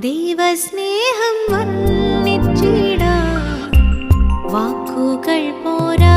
ദൈവസ്നേഹം വർണിച്ചിടാ. വാക്കുകൾ പോരാ.